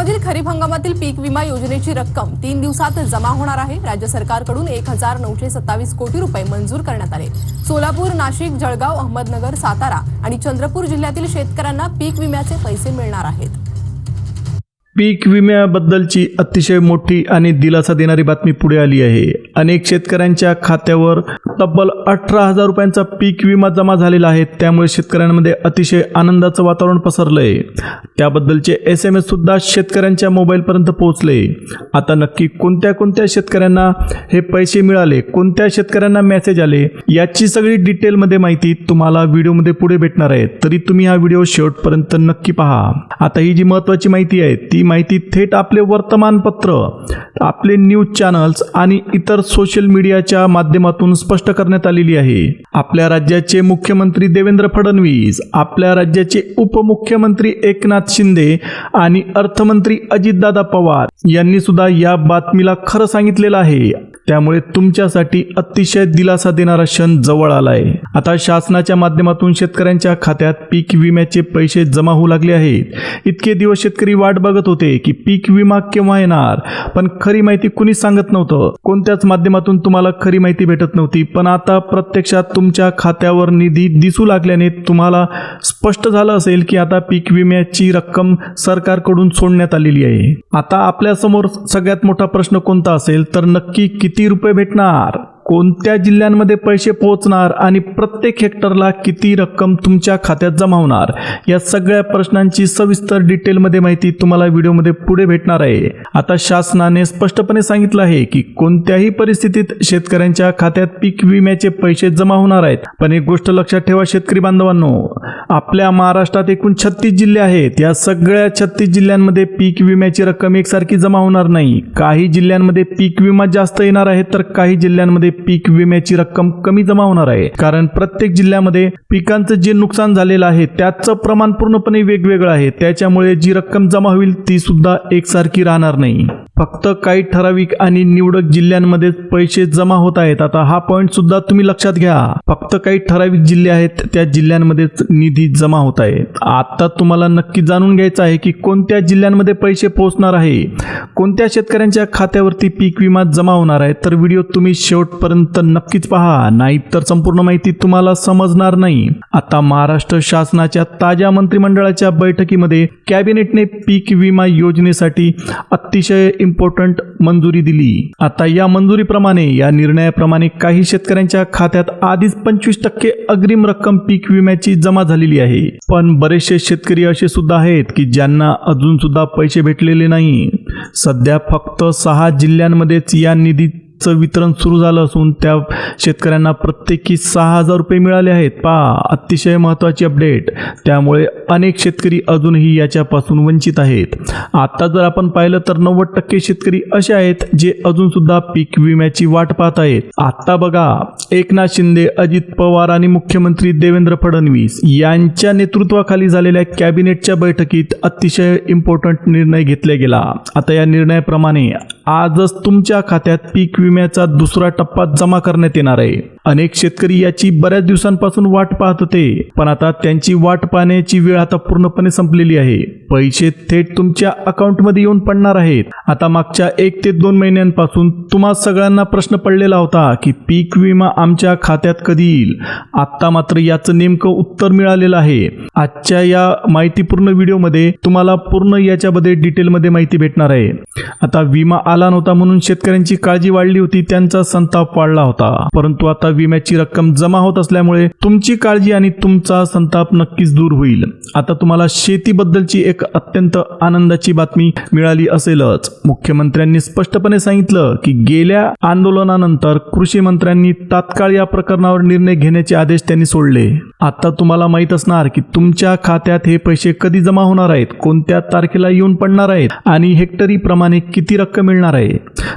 नाशिकमधील खरीप हंगामातील पीक विमा योजनेची रक्कम तीन दिवसात जमा होणार आहे. राज्य सरकारकडून एक हजार नऊशे सत्तावीस कोटी रुपये मंजूर करण्यात आले. सोलापूर नाशिक जळगाव अहमदनगर सातारा आणि चंद्रपूर जिल्ह्यातील शेतकऱ्यांना पीक विम्याचे पैसे मिळणार आहेत. पीक विम्याबद्दलची अतिशय मोठी आणि दिलासा देणारी बातमी पुढे आली आहे. अनेक शेतकऱ्यांच्या खात्यावर तब्बल अठरा हजार रुपयांचा पीक विमा जमा झालेला आहे. त्यामुळे शेतकऱ्यांमध्ये अतिशय आनंदाचं वातावरण पसरलं आहे त्याबद्दलचे एस एम एस सुद्धा शेतकऱ्यांच्या मोबाईलपर्यंत पोहोचले. आता नक्की कोणत्या कोणत्या शेतकऱ्यांना हे पैसे मिळाले कोणत्या शेतकऱ्यांना मेसेज आले याची सगळी डिटेलमध्ये माहिती तुम्हाला व्हिडिओमध्ये पुढे भेटणार आहे. तरी तुम्ही हा व्हिडिओ शेवटपर्यंत नक्की पहा. आता ही जी महत्त्वाची माहिती आहे ती माहिती थेट आपले वर्तमानपत्र. आपले न्यूज चॅनल्स आणि इतर सोशल मीडियाच्या माध्यमातून स्पष्ट करण्यात आलेली आहे. आपल्या राज्याचे मुख्यमंत्री देवेंद्र फडणवीस आपल्या राज्याचे उपमुख्यमंत्री एकनाथ शिंदे आणि अर्थमंत्री अजितदादा पवार यांनी सुद्धा या बातमीला खरं सांगितलेलं आहे. त्यामुळे तुमच्यासाठी अतिशय दिलासा देणारा क्षण जवळ आलाय. आता शासनाच्या माध्यमातून शेतकऱ्यांच्या खात्यात पीक विम्याचे पैसे जमा होऊ लागले आहेत. इतके दिवस शेतकरी वाट बघत होते की पीक विमा केव्हा येणार? पण खरी माहिती कुणीच सांगत नव्हतं. कोणत्याच माध्यमातून तुम्हाला खरी माहिती भेटत नव्हती. पण आता प्रत्यक्षात तुमच्या खात्यावर निधी दिसू लागल्याने तुम्हाला स्पष्ट झालं असेल की आता पीक विम्याची रक्कम सरकारकडून सोडण्यात आलेली आहे. आता आपल्यासमोर सगळ्यात मोठा प्रश्न कोणता असेल? तर नक्की किती रुपये भेटणार? कोणत्या जिल्ह्यांमध्ये पैसे पोहोचणार आणि प्रत्येक हेक्टरला किती रक्कम तुमच्या खात्यात जमा होणार? या सगळ्या प्रश्नांची सविस्तर डिटेलमध्ये माहिती तुम्हाला व्हिडिओमध्ये पुढे भेटणार आहे. आता शासनाने स्पष्टपणे सांगितलं आहे की कोणत्याही परिस्थितीत शेतकऱ्यांच्या खात्यात पीक विम्याचे पैसे जमा होणार आहेत. पण एक गोष्ट लक्षात ठेवा शेतकरी बांधवांनो आपल्या महाराष्ट्रात एकूण छत्तीस जिल्हे आहेत. या सगळ्या छत्तीस जिल्ह्यांमध्ये पीक विम्याची रक्कम एकसारखी जमा होणार नाही. काही जिल्ह्यांमध्ये पीक विमा जास्त येणार आहे तर काही जिल्ह्यांमध्ये पीक विम्याची रक्कम कमी जमा होणार आहे. कारण प्रत्येक जिल्ह्यामध्ये पिकांचं जे नुकसान झालेलं आहे त्याचं प्रमाण पूर्णपणे वेगवेगळं आहे. त्याच्यामुळे जी रक्कम जमा होईल ती सुद्धा एकसारखी राहणार नाही. फक्त काही ठराविक आणि निवडक जिल्ह्यांमध्ये पैसे जमा होत आहेत. आता हा पॉईंट सुद्धा तुम्ही लक्षात घ्या. फक्त काही ठराविक जिल्हे आहेत त्या जिल्ह्यांमध्येच निधी जमा होत आहे आता तुम्हाला नक्की जाणून घ्यायचं आहे की कोणत्या जिल्ह्यांमध्ये पैसे पोहोचणार आहे. कोणत्या शेतकऱ्यांच्या खात्यावरती पीक विमा जमा होणार आहे तर व्हिडिओ तुम्ही शेवट शेवटपर्यंत नक्कीच पहा. नाही तर संपूर्ण माहिती तुम्हाला समजणार नाही. आता महाराष्ट्र शासनाच्या ताज्या मंत्रिमंडळाच्या बैठकीमध्ये कॅबिनेटने पीक विमा योजनेसाठी अतिशय इम्पॉर्टंट मंजुरी दिली. आता या मंजुरीप्रमाणे या निर्णयाप्रमाणे काही शेतकऱ्यांच्या खात्यात आधीच पंचवीस टक्के अग्रिम रक्कम पीक विम्याची जमा झालेली आहे. पण बरेचसे शेतकरी असे सुद्धा आहेत की ज्यांना अजून सुद्धा पैसे भेटलेले नाही. सध्या फक्त सहा जिल्ह्यांमध्येच या निधी चं वितरण सुरू झालं असून त्या शेतकऱ्यांना प्रत्येकी सहा हजार रुपये मिळाले आहेत. पहा अतिशय महत्त्वाची अपडेट. त्यामुळे अनेक शेतकरी अजूनही याच्यापासून वंचित आहेत. आता जर आपण पाहिलं तर नव्वद टक्के शेतकरी असे आहेत जे अजून सुद्धा पीक विम्याची वाट पाहत आहेत. आता बघा एकनाथ शिंदे अजित पवार आणि मुख्यमंत्री देवेंद्र फडणवीस यांच्या नेतृत्वाखाली झालेल्या कॅबिनेटच्या बैठकीत अतिशय इम्पॉर्टंट निर्णय घेतला गेला. आता या निर्णयाप्रमाणे आजच तुमच्या खात्यात पीक विम्याचा दुसरा टप्पा जमा करण्यात येणार आहे. अनेक शेतकरी याची बऱ्याच दिवसांपासून वाट पाहत होते. पण आता त्यांची वाट पाहण्याची वेळ आता पूर्णपणे संपलेली आहे. पैसे थेट तुमच्या अकाउंटमध्ये येऊन पडणार आहेत. आता मागच्या एक ते दोन महिन्यांपासून तुम्हा सगळ्यांना प्रश्न पडलेला होता की पीक विमा आमच्या खात्यात कधी येईल? आता मात्र याचं नेमकं उत्तर मिळालेलं आहे. आजच्या या माहितीपूर्ण व्हिडिओमध्ये तुम्हाला पूर्ण याच्यामध्ये डिटेलमध्ये माहिती भेटणार आहे. आता विमा आला नव्हता म्हणून शेतकऱ्यांची काळजी वाढली होती त्यांचा संताप वाढला होता. परंतु आता विम्याची रक्कम जमा होत असल्यामुळे तुमची काळजी आणि तुमचा संताप नक्कीच दूर होईल. आता तुम्हाला शेतीबद्दलची एक अत्यंत आनंदाची बातमी मिळाली असेलच. मुख्यमंत्र्यांनी स्पष्टपणे सांगितलं की गेल्या आंदोलनानंतर कृषी मंत्र्यांनी तात्काळ या प्रकरणावर निर्णय घेण्याचे आदेश त्यांनी सोडले. आता तुम्हाला माहीत असणार की तुमच्या खात्यात हे पैसे कधी जमा होणार आहेत कोणत्या तारखेला येऊन पडणार आहेत आणि हेक्टरी प्रमाणे किती रक्कम मिळणार आहे.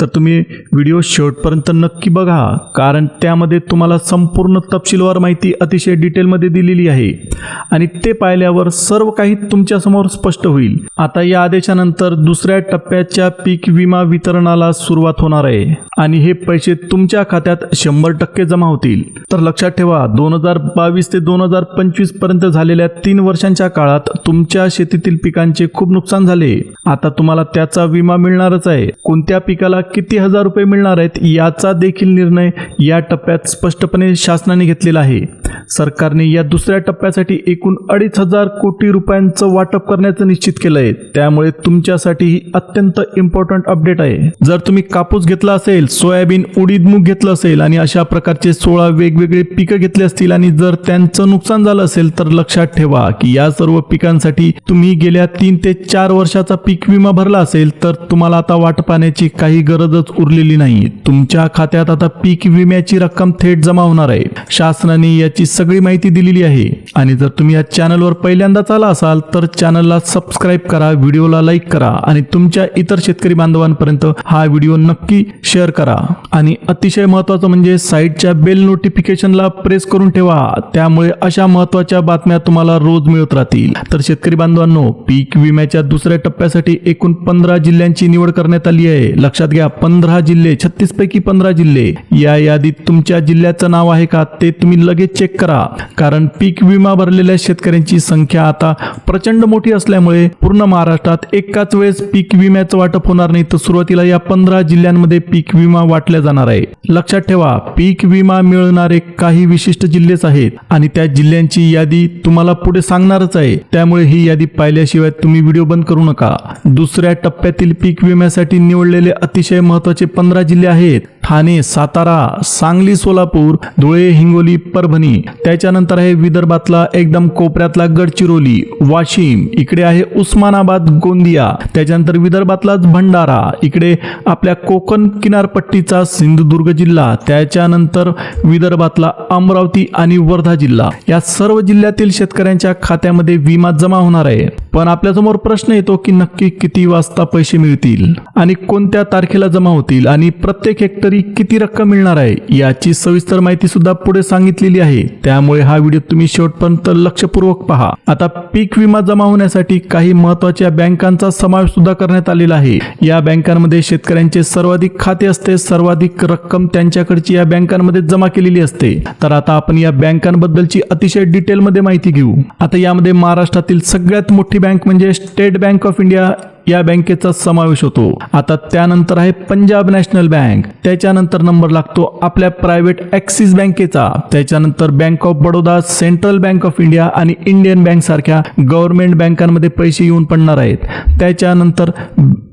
तर तुम्ही व्हिडिओ शेवटपर्यंत नक्की बघा कारण त्यामध्ये तुम्हाला संपूर्ण तपशीलवार माहिती अतिशय डिटेलमध्ये दिलेली आहे. आणि ते पाहिल्यावर सर्व काही तुमच्यासमोर स्पष्ट होईल. आता या आदेशानंतर दुसऱ्या टप्प्याच्या पीक विमा वितरणाला सुरुवात होणार आहे. आणि हे पैसे तुमच्या खात्यात शंभर टक्के जमा होतील. तर लक्षात ठेवा दोन हजार बावीस ते दोन हजार पंचवीसपर्यंत झालेल्या तीन वर्षांच्या काळात तुमच्या शेतीतील पिकांचे खूप नुकसान झाले. आता तुम्हाला त्याचा विमा मिळणारच आहे. कोणत्या पिकाला किती हजार रुपये मिळणार आहेत याचा देखील निर्णय या टप्प्यात स्पष्टपणे शासनाने घेतलेला आहे. सरकारने या दुसऱ्या टप्प्यासाठी एकूण अडीच हजार कोटी रुपयांचं वाटप करण्याचं निश्चित केलं आहे त्यामुळे तुमच्यासाठी ही अत्यंत इम्पॉर्टंट अपडेट आहे. जर तुम्ही कापूस घेतला असेल सोयाबीन उडीद मूग घेतलं असेल आणि अशा प्रकारचे सोळा वेगवेगळे पिकं घेतले असतील आणि जर त्यांचं नुकसान झालं असेल तर लक्षात ठेवा की या सर्व पिकांसाठी तुम्ही गेल्या तीन ते चार वर्षाचा पीक विमा भरला असेल तर तुम्हाला आता वाटपाण्याची काही गरजच उरलेली नाही. तुमच्या खात्यात आता पीक विम्याची रक्कम थेट जमा होणार आहे. शासनाने याची सगळी माहिती दिलेली आहे. आणि जर तुम्ही या चॅनलवर पहिल्यांदाच आला असाल तर चॅनलला सबस्क्राईब करा व्हिडिओला लाईक करा आणि तुमच्या इतर शेतकरी बांधवांपर्यंत हा व्हिडिओ नक्की शेअर करा. आणि अतिशय महत्त्वाचं म्हणजे साईटच्या बेल नोटिफिकेशनला प्रेस करून ठेवा. त्यामुळे अशा महत्त्वाच्या बातम्या तुम्हाला रोज मिळत राहतील. तर शेतकरी बांधवांनो पीक विम्याच्या दुसऱ्या टप्प्यासाठी एकूण पंधरा जिल्ह्यांची निवड करण्यात आली आहे. लक्षात घ्या पंधरा जिल्हे छत्तीस पैकी पंधरा जिल्हे. या यादीत तुमच्या जिल्ह्याचं नाव आहे का ते तुम्ही लगेच चेक करा. कारण पीक विमा भरलेल्या शेतकऱ्यांची संख्या आता प्रचंड मोठी असल्यामुळे पूर्ण महाराष्ट्रात एकाच वेळेस पीक विम्याचं वाटप होणार नाही. तर सुरुवातीला या पंधरा जिल्ह्यांमध्ये पीक विमा वाटल्या जाणार आहे. लक्षात ठेवा पीक विमा मिळणारे काही विशिष्ट जिल्हेच आहेत आणि त्या जिल्ह्यांची यादी तुम्हाला पुढे सांगणारच आहे. त्यामुळे ही यादी पाहिल्याशिवाय तुम्ही व्हिडिओ बंद करू नका. दुसऱ्या टप्प्यातील पीक विम्यासाठी निवडलेले अतिशय महत्त्वाचे पंधरा जिल्हे आहेत. ठाणे सातारा सांगली सोलापूर धुळे हिंगोली परभणी. त्याच्यानंतर आहे विदर्भातला एकदम कोपऱ्यातला गडचिरोली वाशिम. इकडे आहे उस्मानाबाद गोंदिया. त्याच्यानंतर विदर्भातलाच भंडारा. इकडे आपल्या कोकण किनारपट्टीचा सिंधुदुर्ग जिल्हा. त्याच्यानंतर विदर्भातला अमरावती आणि वर्धा जिल्हा. या सर्व जिल्ह्यातील शेतकऱ्यांच्या खात्यामध्ये विमा जमा होणार आहे. पण आपल्यासमोर प्रश्न येतो की नक्की किती वाजता पैसे मिळतील? आणि कोणत्या तारखेला जमा होतील? आणि प्रत्येक हेक्टरी किती रक्कम मिळणार आहे याची सविस्तर माहिती सुद्धा पुढे सांगितलेली आहे. त्यामुळे हा व्हिडिओ तुम्ही शेवटपर्यंत लक्षपूर्वक पहा. आता पीक विमा जमा होण्यासाठी काही महत्त्वाच्या बँकांचा समावेश सुद्धा करण्यात आलेला आहे. या बँकांमध्ये शेतकऱ्यांचे सर्वाधिक खाते असते सर्वाधिक रक्कम त्यांच्याकडची या बँकांमध्ये जमा केलेली असते. तर आता आपण या बँकांबद्दलची अतिशय डिटेलमध्ये माहिती घेऊ. आता यामध्ये महाराष्ट्रातील सगळ्यात मोठी बँक म्हणजे स्टेट बँक ऑफ इंडिया या बँकेचा समावेश होतो. आता त्यानंतर आहे पंजाब नॅशनल बँक. त्याच्यानंतर नंबर लागतो आपल्या प्रायव्हेट ॲक्सिस बँकेचा. त्याच्यानंतर bank of Baroda central bank of India आणि इंडियन बँक सारख्या गव्हर्नमेंट बँकांमध्ये पैसे येऊन पडणार आहेत. त्याच्यानंतर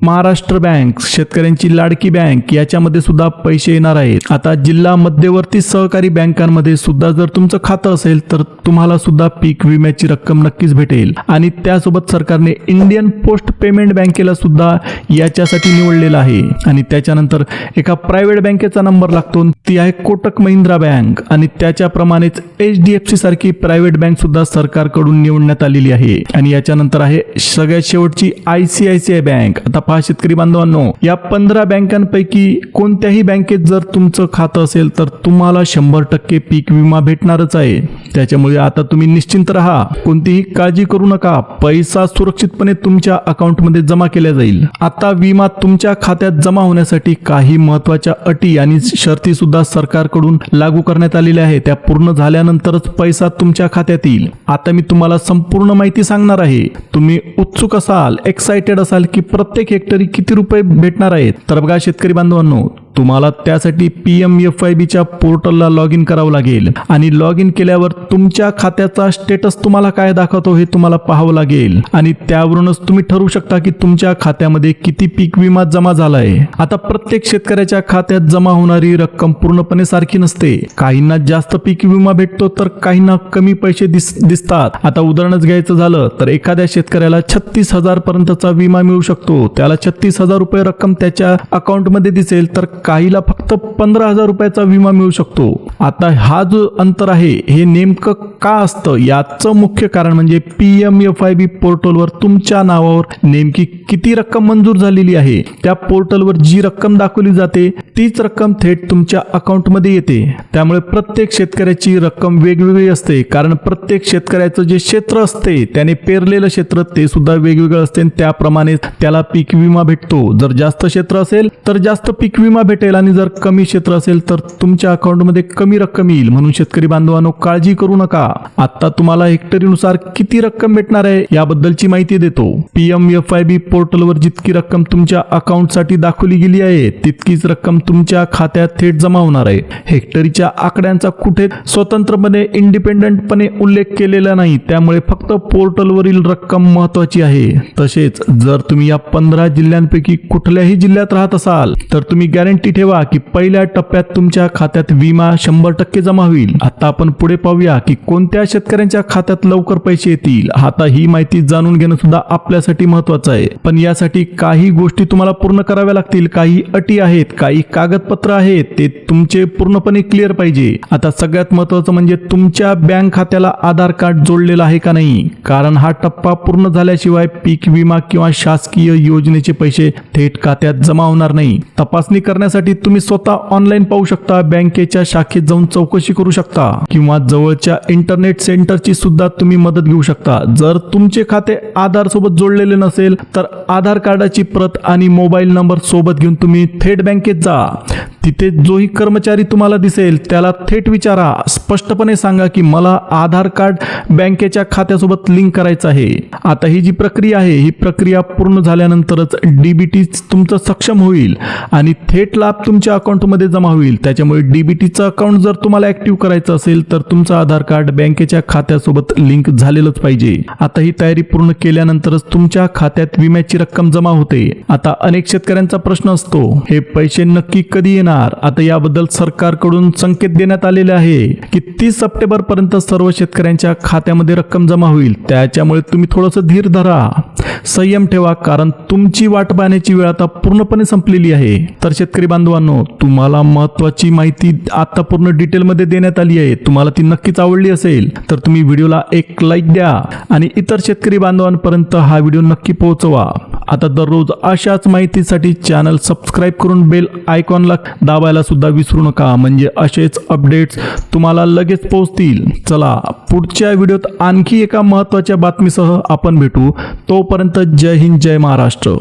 महाराष्ट्र बँक शेतकऱ्यांची लाडकी बँक याच्यामध्ये सुद्धा पैसे येणार आहेत. आता जिल्हा मध्यवर्ती सहकारी बँकांमध्ये सुद्धा जर तुमचं खातं असेल तर तुम्हाला सुद्धा पीक विम्याची रक्कम नक्कीच भेटेल. आणि त्यासोबत सरकारने इंडियन पोस्ट पेमेंट बँकेला सुद्धा याच्यासाठी निवडलेलं आहे. आणि त्याच्यानंतर एका प्रायव्हेट बँकेचा नंबर लागतो. ती आहे कोटक महिंद्रा बँक. आणि त्याच्याप्रमाणेच एच डी एफ सी सारखी प्रायव्हेट बँक सुद्धा सरकारकडून निवडण्यात आलेली आहे. आणि याच्यानंतर आहे सगळ्यात शेवटची I C I C I bank आता पहा शेतकरी बांधवांनो या पंधरा बँकांपैकी कोणत्याही बँकेत जर तुमचं खातं असेल तर तुम्हाला शंभर टक्के पीक विमा भेटणारच आहे. त्याच्यामुळे आता तुम्ही निश्चिंत राहा. कोणतीही काळजी करू नका. पैसा सुरक्षितपणे तुमच्या अकाउंटमध्ये जमा केल्या जाईल. आता विमा तुमच्या खात्यात जमा होण्यासाठी काही महत्त्वाच्या अटी आणि शर्ती सुद्धा सरकारकडून लागू करण्यात आलेल्या आहेत. त्या पूर्ण झाल्यानंतरच पैसा तुमच्या खात्यात येईल. आता मी तुम्हाला संपूर्ण माहिती सांगणार आहे. तुम्ही उत्सुक असाल एक्साइटेड असाल की प्रत्येक हेक्टरी किती रुपये भेटणार आहेत. तर बघा शेतकरी बांधवांनो तुम्हाला त्यासाठी पी एम एफ आय बीच्या पोर्टलला लॉग इन करावं लागेल. आणि लॉग इन केल्यावर तुमच्या खात्याचा स्टेटस तुम्हाला काय दाखवतो हे तुम्हाला पाहावं लागेल. आणि त्यावरूनच तुम्ही ठरवू शकता की तुमच्या खात्यामध्ये किती पीक विमा जमा झालाय. आता प्रत्येक शेतकऱ्याच्या खात्यात जमा होणारी रक्कम पूर्णपणे सारखी नसते. काहींना जास्त पीक विमा भेटतो तर काहींना कमी पैसे दिस दिसतात. आता उदाहरणच घ्यायचं झालं तर एखाद्या शेतकऱ्याला छत्तीस हजार पर्यंतचा विमा मिळू शकतो. त्याला छत्तीस हजार रुपये रक्कम त्याच्या अकाउंटमध्ये दिसेल तर काहीला फक्त पंधरा हजार रुपयाचा विमा मिळू शकतो. आता हा जो अंतर आहे. हे नेमकं का असतं? याचं मुख्य कारण म्हणजे P M F I B पोर्टलवर तुमच्या नावावर नेमकी किती रक्कम मंजूर झालेली आहे? त्या पोर्टलवर जी रक्कम दाखवली जाते तीच रक्कम थेट तुमच्या अकाउंटमध्ये येते. त्यामुळे प्रत्येक शेतकऱ्याची रक्कम वेगवेगळी असते. कारण प्रत्येक शेतकऱ्याचं जे क्षेत्र असते त्याने पेरलेलं क्षेत्र ते सुद्धा वेगवेगळं असते आणि त्याप्रमाणे त्याला पीक विमा भेटतो. जर जास्त क्षेत्र असेल तर जास्त पीक विमा भेटेल आणि जर कमी क्षेत्र असेल तर तुमच्या अकाउंटमध्ये कमी रक्कम येईल म्हणून शेतकरी बांधवांनो काळजी करू नका. आता तुम्हाला हेक्टरीनुसार किती रक्कम भेटणार आहे याबद्दलची माहिती देतो. पीएम एफ आय बी पोर्टलवर जितकी रक्कम तुमच्या अकाउंटसाठी दाखवली गेली आहे तितकीच रक्कम तुमच्या खात्यात थेट जमा होणार आहे. हेक्टरीच्या आकड्यांचा कुठे स्वतंत्रपणे इंडिपेंडंटपणे उल्लेख केलेला नाही त्यामुळे फक्त पोर्टलवरील रक्कम महत्वाची आहे. तसेच जर तुम्ही या पंधरा जिल्ह्यांपैकी कुठल्याही जिल्ह्यात राहत असाल तर तुम्ही गॅरंटी ठेवा की पहिल्या टप्प्यात तुमच्या खात्यात विमा शंभर टक्के जमा होईल. आता आपण पुढे पाहूया की कोणत्या शेतकऱ्यांच्या खात्यात लवकर पैसे येतील. आता ही माहिती जाणून घेणं सुद्धा आपल्यासाठी महत्वाचं आहे. पण यासाठी काही गोष्टी तुम्हाला पूर्ण कराव्या लागतील. काही अटी आहेत काही कागदपत्र आहेत ते तुमचे पूर्णपणे क्लिअर पाहिजे. आता सगळ्यात महत्वाचं म्हणजे तुमच्या बँक खात्याला आधार कार्ड जोडलेलं आहे का नाही? कारण हा टप्पा पूर्ण झाल्याशिवाय पीक विमा किंवा शासकीय योजनेचे पैसे थेट खात्यात जमा होणार नाही. तपासणी करण्यासाठी तुम्ही स्वतः ऑनलाईन पाहू शकता. बँकेच्या शाखेत जाऊन चौकशी करू शकता. किंवा जवळच्या इंटरनेट सेंटरची सुद्धा तुम्ही मदत घेऊ शकता. जर तुमचे खाते आधार सोबत जोडलेले नसेल तर आधार कार्डाची प्रत आणि मोबाईल नंबर सोबत घेऊन तुम्ही थेट बँकेत जा. तिथे जोही कर्मचारी तुम्हाला दिसेल. त्याला थेट विचारा. स्पष्टपणे सांगा की मला आधार कार्ड बँकेच्या खात्यासोबत लिंक करायचं आहे. आता ही जी प्रक्रिया आहे ही प्रक्रिया पूर्ण झाल्यानंतरच डीबीटी तुमचं सक्षम होईल आणि थेट लाभ तुमच्या अकाउंटमध्ये जमा होईल. त्याच्यामुळे डीबीटीचं अकाउंट जर तुम्हाला ऍक्टिव्ह करायचं असेल तर तुमचं आधार कार्ड बँकेच्या खात्यासोबत लिंक झालेलंच पाहिजे. आता ही तयारी पूर्ण केल्यानंतरच तुमच्या खात्यात विम्याची रक्कम जमा होते. आता अनेक शेतकऱ्यांचा प्रश्न असतो हे पैसे नक्की कधी येणार? आता याबद्दल सरकारकडून संकेत देण्यात आलेले आहे की तीस सप्टेंबर पर्यंत सर्व शेतकऱ्यांच्या खात्यामध्ये रक्कम जमा होईल. त्याच्यामुळे तुम्ही थोडंसं धीर धरा. संयम ठेवा कारण तुमची वाट पाहण्याची वेळ आता पूर्णपणे संपलेली आहे. तर शेतकरी बांधवांनो तुम्हाला महत्वाची माहिती आता पूर्ण डिटेलमध्ये देण्यात आली आहे. तुम्हाला ती नक्कीच आवडली असेल तर तुम्ही व्हिडिओला एक लाईक द्या आणि इतर शेतकरी बांधवांपर्यंत हा व्हिडिओ नक्की पोहोचवा. आता दररोज अशाच माहितीसाठी चॅनल सबस्क्राईब करून बेल आयकॉनला दाबायला सुद्धा विसरू नका. म्हणजे असेच अपडेट्स तुम्हाला लगेच पोहोचतील. चला पुढच्या व्हिडिओत आणखी एका महत्त्वाच्या बातमीसह आपण भेटू. तोपर्यंत जय हिंद जय महाराष्ट्र.